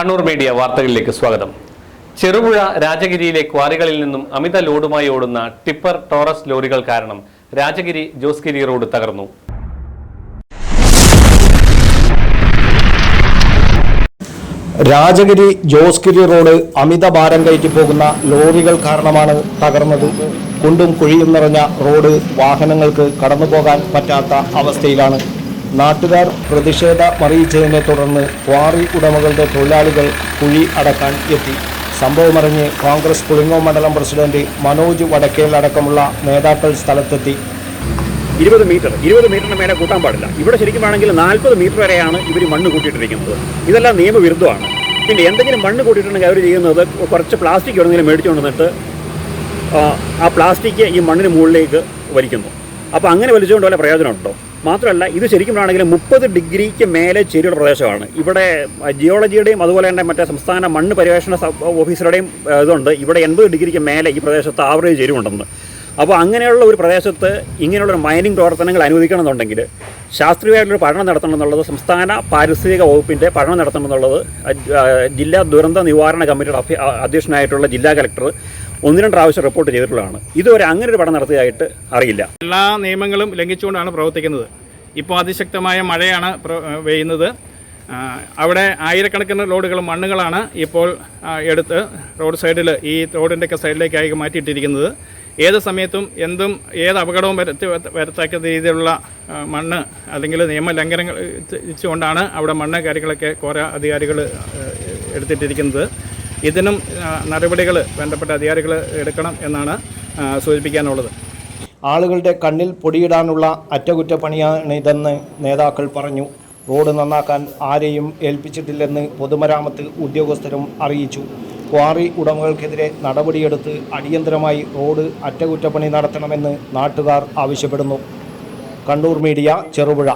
Kannur media വാർത്തകളിലേക്ക് സ്വാഗതം. ചെറുപുഴ രാജഗിരിയിലെ ക്വാറികളിൽ നിന്നും അമിത ലോഡുമായി ഓടുന്ന ടിപ്പർ ടോറസ് ലോറികൾ കാരണം രാജഗിരി ജോസ്ഗിരി റോഡ് തകർന്നു. രാജഗിരി ജോസ്ഗിരി റോഡ് അമിത ഭാരം കയറ്റി പോകുന്ന ലോറികൾ കാരണമാണ് തകർന്നത്. കുണ്ടും കുഴിയും നിറഞ്ഞ റോഡ് വാഹനങ്ങൾക്ക് കടന്നുപോകാൻ പറ്റാത്ത അവസ്ഥയിലാണ്. നാട്ടുകാർ പ്രതിഷേധമറിയിച്ചതിനെ തുടർന്ന് ക്വാറി ഉടമകളുടെ തൊഴിലാളികൾ കുഴി അടക്കാൻ എത്തി. സംഭവമറിഞ്ഞ് കോൺഗ്രസ് പുളിങ്ങോ മണ്ഡലം പ്രസിഡന്റ് മനോജ് വടക്കേൽ അടക്കമുള്ള നേതാക്കൾ സ്ഥലത്തെത്തി. ഇരുപത് മീറ്റർ ഇരുപത് മീറ്ററിന് മേലെ കൂട്ടാൻ പാടില്ല. ഇവിടെ ശരിക്കും ആണെങ്കിൽ നാൽപ്പത് മീറ്റർ വരെയാണ് ഇവർ മണ്ണ് കൂട്ടിയിട്ടിരിക്കുന്നത്. ഇതെല്ലാം നിയമവിരുദ്ധമാണ്. പിന്നെ എന്തെങ്കിലും മണ്ണ് കൂട്ടിയിട്ടുണ്ടെങ്കിൽ അവർ ചെയ്യുന്നത് കുറച്ച് പ്ലാസ്റ്റിക് എവിടെയെങ്കിലും മേടിച്ചുകൊണ്ട് വന്നിട്ട് ആ, പ്ലാസ്റ്റിക് ഈ മണ്ണിന് മുകളിലേക്ക് വലിക്കുന്നു. അപ്പോൾ അങ്ങനെ വലിച്ചുകൊണ്ട് വല്ല പ്രയോജനമുണ്ടോ? മാത്രമല്ല ഇത് ശരിക്കും ആണെങ്കിൽ മുപ്പത് ഡിഗ്രിക്ക് മേലെ ചെരിയുള്ള പ്രദേശമാണ്. ഇവിടെ ജിയോളജിയുടെയും അതുപോലെ തന്നെ മറ്റേ സംസ്ഥാന മണ്ണ് പര്യവേഷണ ഓഫീസറുടെയും ഇതുണ്ട്. ഇവിടെ എൺപത് ഡിഗ്രിക്ക് മേലെ ഈ പ്രദേശത്ത് ആവറേജ് ചേരുവുണ്ടെന്ന് അപ്പോൾ അങ്ങനെയുള്ള ഒരു പ്രദേശത്ത് ഇങ്ങനെയുള്ള മൈനിങ് പ്രവർത്തനങ്ങൾ അനുവദിക്കണമെന്നുണ്ടെങ്കിൽ ശാസ്ത്രീയമായിട്ടൊരു പഠനം നടത്തണം എന്നുള്ളത് സംസ്ഥാന പാരിസ്ഥിതിക വകുപ്പിന്റെ പഠനം നടത്തണം എന്നുള്ളത് ജില്ലാ ദുരന്ത നിവാരണ കമ്മിറ്റിയുടെ അധ്യക്ഷനായിട്ടുള്ള ജില്ലാ കലക്ടർ ഒന്ന് രണ്ട് പ്രാവശ്യം റിപ്പോർട്ട് ചെയ്തിട്ടുള്ളതാണ്. ഇതുവരെ അങ്ങനെ ഒരു പഠനം നടത്തിയതായിട്ട് അറിയില്ല. എല്ലാ നിയമങ്ങളും ലംഘിച്ചുകൊണ്ടാണ് പ്രവർത്തിക്കുന്നത്. ഇപ്പോൾ അതിശക്തമായ മഴയാണ് പെയ്യുന്നത്. അവിടെ ആയിരക്കണക്കിന് ലോഡുകൾ മണ്ണുകളാണ് ഇപ്പോൾ എടുത്ത് റോഡ് സൈഡിൽ ഈ റോഡിന്റെയൊക്കെ സൈഡിലേക്കായി മാറ്റിയിട്ടിരിക്കുന്നത്. ഏത് സമയത്തും എന്തും ഏത് അപകടവും വരുത്തി വരുത്തക്ക രീതിയിലുള്ള മണ്ണ് അല്ലെങ്കിൽ നിയമലംഘനങ്ങൾ കൊണ്ടാണ് അവിടെ മണ്ണ് കാര്യങ്ങളൊക്കെ കുറേ അധികാരികൾ എടുത്തിട്ടിരിക്കുന്നത്. ഇതിനും നടപടികൾ വേണ്ടപ്പെട്ട അധികാരികൾ എടുക്കണം എന്നാണ് സൂചിപ്പിക്കാനുള്ളത്. ആളുകളുടെ കണ്ണിൽ പൊടിയിടാനുള്ള അറ്റകുറ്റപ്പണിയാണ് ഇതെന്ന് നേതാക്കൾ പറഞ്ഞു. റോഡ് നന്നാക്കാൻ ആരെയും ഏൽപ്പിച്ചിട്ടില്ലെന്ന് പൊതുമരാമത്ത് ഉദ്യോഗസ്ഥരും അറിയിച്ചു. ക്വാറി ഉടമകൾക്കെതിരെ നടപടിയെടുത്ത് അടിയന്തരമായി റോഡ് അറ്റകുറ്റപ്പണി നടത്തണമെന്ന് നാട്ടുകാർ ആവശ്യപ്പെടുന്നു. കണ്ണൂർ മീഡിയ ചെറുപുഴ.